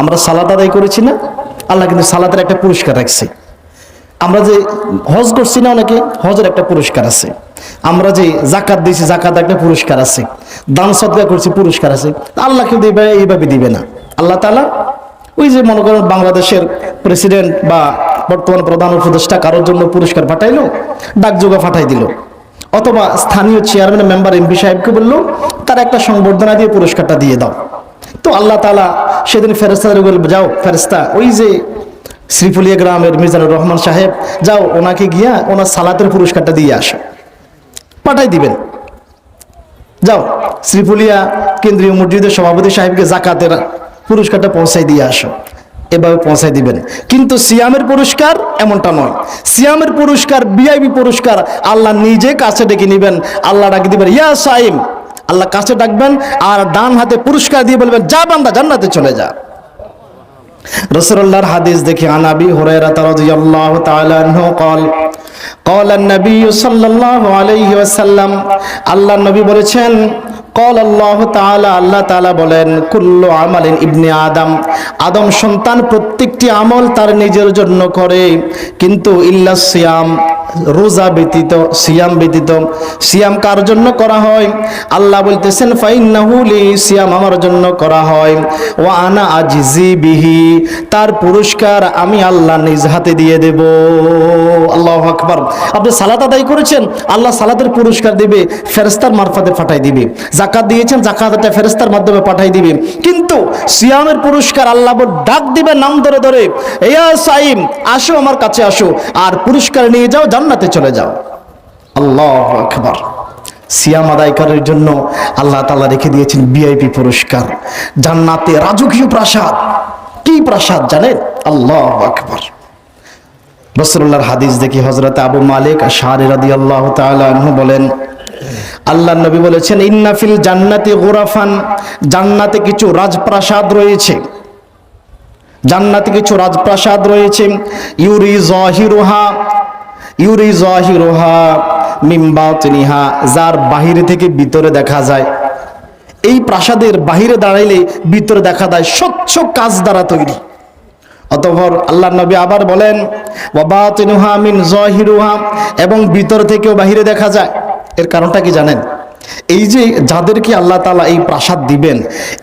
আমরা সালাদ আদায় করেছি না? আল্লাহ কিন্তু সালাদের একটা পুরস্কার রাখছে। আমরা যে হজ করছি না অনেকে, হজের একটা পুরস্কার আছে। আমরা যে জাকাত দিয়েছি জাকাত একটা পুরস্কার আছে। দান সদকা করছি, পুরস্কার আছে। আল্লাহ কিন্তু এইভাবে এইভাবে দিবে না। আল্লাহ তালা ওই যে মনে করেন বাংলাদেশের প্রেসিডেন্ট বা বর্তমান প্রধান উপদেষ্টা কারোর জন্য পুরস্কার পাঠাইলো, ডাকযোগা পাঠাই দিল। অথবা স্থানীয় চেয়ারম্যান মেম্বার এমপি সাহেবকে বলল, তার একটা সংবর্ধনা দিয়ে পুরস্কারটা দিয়ে দাও। তো আল্লাহ তালা সেদিন ফেরেস্তাদের বলবে যাও ফেরেস্তা ওই যে শ্রীফুলিয়া গ্রামের মিজানুর রহমান সাহেব, যাও ওনাকে গিয়া ওনার সালাতের পুরস্কারটা দিয়ে আসো। পাঠাই দিবেন। যাও, শ্রীফুলিয়া কেন্দ্রীয় মসজিদের সভাপতি সাহেবকে জাকাতের পুরস্কারটা পৌঁছাই দিয়ে আসো। এভাবে পৌঁছাই দিবেন। কিন্তু সিয়ামের পুরস্কার এমনটা নয়। সিয়ামের পুরস্কার বিআইবি পুরস্কার আল্লাহ নিজে কাছে ডেকে নেবেন। আল্লাহ ডাকে দিবেন, ইয়া সাইম আল্লাহ কাছে ডাকবেন আর ডান হাতে পুরস্কার দিয়ে বলবেন যা বান্দা জান্নাতে চলে যা রসুল্লাহর হাদিস দেখি আনাবি হুরায়রা রাদিয়াল্লাহু তাআলা আনহু قال قال النبي صلى الله عليه وسلم আল্লাহ নবী বলেছেন قال الله تعالى আল্লাহ তাআলা বলেন কুল্লু আমালিন ইবনে আদম আদম সন্তান প্রত্যেকটি আমল তার নিজের জন্য করে কিন্তু ইল্লা সিয়াম রোজা ব্যতীত, সিয়াম ব্যতীত। সিয়াম কার জন্য করা হয়? আল্লাহ বলতেছেন, ফাইন্নাহু লি সিয়াম আমার জন্য করা হয়। ও আনা আজিজি বিহি, তার পুরস্কার আমি আল্লাহ নিজ হাতে দিয়ে দেব। আল্লাহ আকবার। আপনি সালাত আদায় করেছেন, আল্লাহ সালাতের পুরস্কার দিবে ফেরেস্তার মারফতে পাঠাই দিবে। জাকাত দিয়েছেন জাকাতটা ফেরেস্তার মাধ্যমে পাঠাই দিবে। কিন্তু সিয়ামের পুরস্কার আল্লাহ ডাক দিবে নাম ধরে ধরে এয়া সাইম আসো আমার কাছে আসো। আর পুরস্কার নিয়ে যাও জান্নাতে চলে যাও। আল্লাহ আকবার। সিয়াম আদায়কারের জন্য আল্লাহ তাআলা রেখে দিয়েছেন বিআইপি পুরস্কার। জান্নাতে রাজকীয় প্রাসাদ। কি প্রাসাদ জানেন? আল্লাহ আকবার। রসুল্লাহর হাদিস দেখি হজরত আবু মালিক শাহরি রাদি আল্লাহ তালু বলেন আল্লাহ নবী বলেছেন ইন্নাফিল জান্নাতি গোরাফান। জান্নাতে কিছু রাজপ্রাসাদ রয়েছে। জান্নাতে কিছু রাজপ্রাসাদ রয়েছে। ইউরি জহিরুহা যার বাহিরে থেকে ভিতরে দেখা যায়। এই প্রাসাদের বাহিরে দাঁড়াইলে ভিতরে দেখা যায় স্বচ্ছ কাজ দ্বারা তৈরি। অতঃপর আল্লাহ নবী আবার বলেন, ওয়াবাতিনুহা মিন জহিরুহা এবং ভিতর থেকেও বাহিরে দেখা যায়। এর কারণটা কি জানেন? এই যে যাদেরকে আল্লাহ তালা এই প্রাসাদ দিবেন,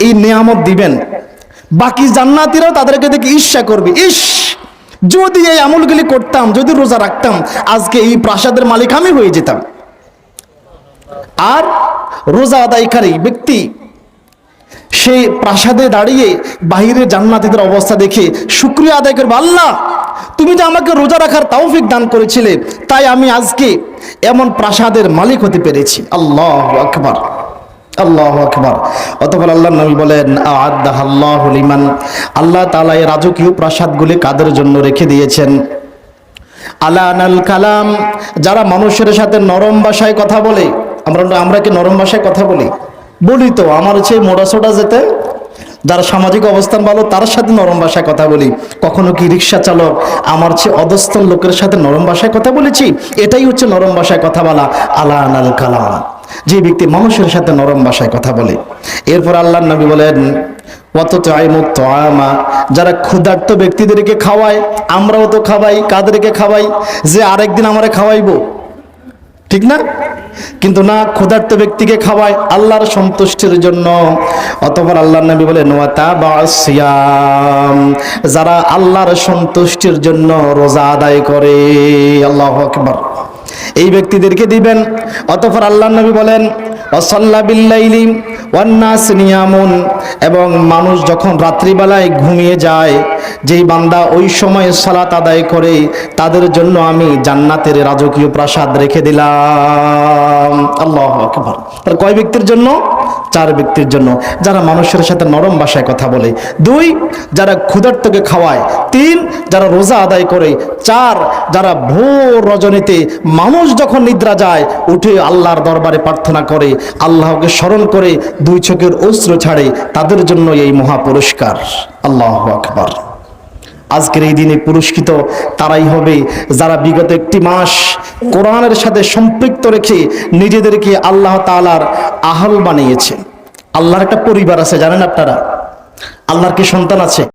এই নিয়ামত দিবেন, বাকি জান্নাতিরাও তাদেরকে দেখে ঈর্ষা করবে। ইস! যদি এই আমলগুলি করতাম, যদি রোজা রাখতাম, আজকে এই প্রাসাদের মালিক আমি হয়ে যেতাম। আর রোজা আদায়কারী ব্যক্তি, সে প্রাসাদে দাঁড়িয়ে বাহিরে জান্নাতীদের অবস্থা দেখে শুক্রিয়া আদায় করবে, আল্লাহ, তুমি যে আমাকে রোজা রাখার তাওফিক দান করেছিলে, তাই আমি আজকে এমন প্রাসাদের মালিক হতে পেরেছি। আল্লাহ আকবার। আল্লাহ আকবার। অতপর আল্লাহ নবী বলেন আদাহ আল্লাহ তাআলা এই রাজকীয় প্রাসাদগুলি কাদের জন্য রেখে দিয়েছেন? আলানাল কালাম, যারা মানুষের সাথে নরম ভাষায় কথা বলে, আমরা আমরা কি নরম ভাষায় কথা বলি? বলি তো, আমার হচ্ছে মোড়াসোটা যেতে, যারা সামাজিক অবস্থান ভালো, তার সাথে নরম ভাষায় কথা বলি। কখনো কি রিক্সা চালক, আমার চেয়ে অধস্তন লোকের সাথে নরম ভাষায় কথা বলেছি? এটাই হচ্ছে নরম ভাষায় কথা বলা আলানাল কালাম। যে ব্যক্তি মানুষের সাথে নরম ভাষায় কথা বলে। এরপর আল্লাহ নবী বলেন যারা ক্ষুধার্ত ব্যক্তিদেরকে খাওয়ায়, আমরাও তো খাওয়াই, কাদেরকে খাওয়াই, যে আরেকদিন আমারে খাওয়াইবো। ঠিক না? কিন্তু না, ক্ষুধার্ত ব্যক্তিকে খাওয়ায় আল্লাহর সন্তুষ্টির জন্য। অতপর আল্লাহ নবী বলে সিয়াম যারা আল্লাহর সন্তুষ্টির জন্য রোজা আদায় করে। আল্লাহ আকবার। এই ব্যক্তিদেরকে দিবেন। অতপর আল্লাহ নবী বলেন নিয়ামুন। এবং মানুষ যখন রাত্রিবেলায় ঘুমিয়ে যায়, যেই বান্দা ওই সময় সালাত আদায় করে, তাদের জন্য আমি জান্নাতের রাজকীয় প্রাসাদ রেখে দিলাম। আল্লাহ আকবার। তার কয় ব্যক্তির জন্য? চার ব্যক্তির জন্য। যারা মানুষের সাথে নরম ভাষায় কথা বলে। দুই, যারা ক্ষুধার্তকে খাওয়ায়। তিন, যারা রোজা আদায় করে। চার, যারা ভোর রজনীতে মানুষ যখন নিদ্রা যায়, উঠে আল্লাহর দরবারে প্রার্থনা করে, আল্লাহকে স্মরণ করে, দুই চোখের অস্ত্র ছাড়ে, তাদের জন্য এই মহা পুরস্কার। আল্লাহ আকবার। আজকের এই দিনে পুরস্কৃত তারাই হবে যারা বিগত একটি মাস কোরআনের সাথে সম্পৃক্ত রেখে নিজেদেরকে আল্লাহ তালার আহল বানিয়েছে। আল্লাহর একটা পরিবার আছে, জানেন আপনারা? আল্লাহর কি সন্তান আছে?